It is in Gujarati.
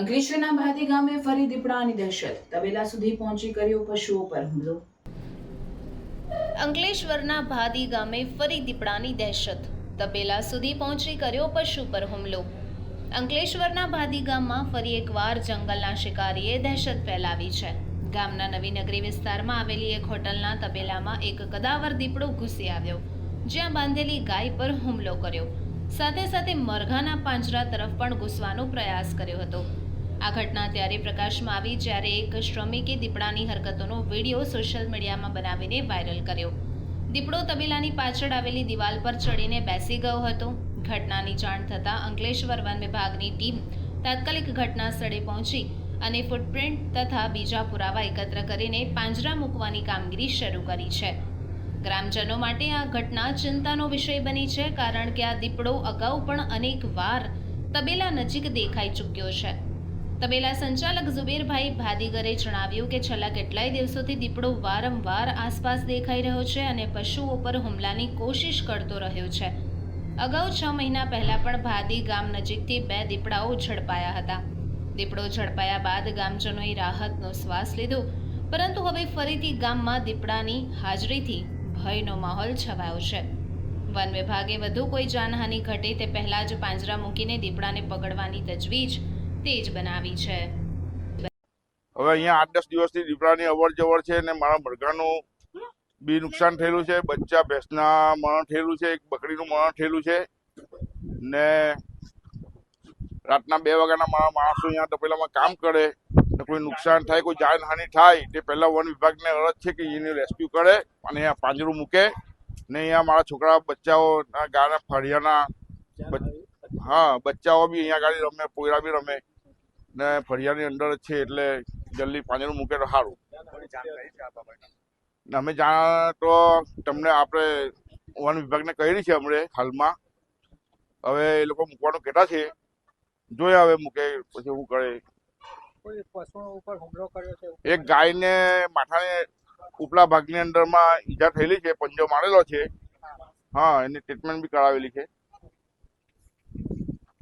અંકલેશ્વરના ભાતી ગામે ફરી દીપડાની દહેશત. તબેલા સુધી પહોંચી કર્યો પશુઓ પર હુમલો. અંકલેશ્વરના ભાદી ગામે ફરી દીપડાની દહેશત. તબેલા સુધી પહોંચી કર્યો પશુ પર હુમલો. અંકલેશ્વરના ભાદી ગામમાં ફરી એકવાર જંગલના શિકારીએ દહેશત ફેલાવી છે. ગામના નવીનગરી વિસ્તારમાં આવેલી એક હોટલના તબેલામાં એક કદાવર દીપડો ઘૂસી આવ્યો, જ્યાં બાંધેલી ગાય પર હુમલો કર્યો. સાથે સાથે મરઘાના પાંજરા તરફ પણ ઘૂસવાનો પ્રયાસ કર્યો હતો. આ ઘટના ત્યારે પ્રકાશમાં આવી જ્યારે એક શ્રમિકે દીપડાની હરકતોનો વીડિયો સોશિયલ મીડિયામાં બનાવીને વાયરલ કર્યો. દીપડો તબેલાની પાછળ આવેલી દિવાલ પર ચડીને બેસી ગયો હતો. ઘટનાની જાણ થતાં અંકલેશ્વર વન વિભાગની ટીમ તાત્કાલિક ઘટના સ્થળે પહોંચી અને ફૂટપ્રિન્ટ તથા બીજા પુરાવા એકત્ર કરીને પાંજરા મૂકવાની કામગીરી શરૂ કરી છે. ગ્રામજનો માટે આ ઘટના ચિંતાનો વિષય બની છે, કારણ કે આ દીપડો અગાઉ પણ અનેક વાર તબેલા નજીક દેખાઈ ચૂક્યો છે. તબેલા સંચાલક ઝુબેરભાઈ ભાદીગરે જણાવ્યું કે છેલ્લા કેટલાય દિવસોથી દીપડો વારંવાર આસપાસ દેખાઈ રહ્યો છે અને પશુઓ પર હુમલાની કોશિશ કરતો રહ્યો છે. અગાઉ છ મહિના પહેલાં પણ ભાદી ગામ નજીકથી બે દીપડાઓ ઝડપાયા હતા. દીપડો ઝડપાયા બાદ ગામજનોએ રાહતનો શ્વાસ લીધો, પરંતુ હવે ફરીથી ગામમાં દીપડાની હાજરીથી ભયનો માહોલ છવાયો છે. વન વિભાગે વધુ કોઈ જાનહાનિ ઘટે તે પહેલાં જ પાંજરા મૂકીને દીપડાને પકડવાની તજવીજ તેજ બનાવી છે. હવે અહીંયા આઠ દસ દિવસથી દીપડાની અવર જવર છે ને મારા મરઘાનું બી નુકસાન થયેલું છે, બચ્ચા ભેંસના મરણ થયેલું છે, એક બકરીનું મરણ થયેલું છે ને રાતના બે વાગ્યાના મારા માણસો અહીંયા તપેલામાં કામ કરે ને કોઈ નુકસાન થાય, કોઈ જાનહાનિ થાય તે પહેલા વન વિભાગને અરજ છે કે એને રેસ્ક્યુ કરે અને અહીંયા પાંજરું મૂકે ને અહીંયા મારા છોકરા બચ્ચાઓ ગાના ફળિયાના હા, બચ્ચાઓ બી અહીંયા ગાડી રમે, પોયરા બી રમે. ને ફળિયાની અંદર છે એટલે જલ્દી પાંજરું મૂકે તો સારું. ને અમે જાણ તો તમને આપણે વન વિભાગને કરી છે હમણે હાલમાં. હવે એ લોકો મૂકવાનું કહેતા છે. જોઈએ હવે મૂકે પછી શું કરે. એક ગાયને માથાને ઉપલા ભાગની અંદરમાં ઈજા થયેલી છે પંજો મારેલો છે. હા. એની ટ્રીટમેન્ટ બી કરાવેલી છે.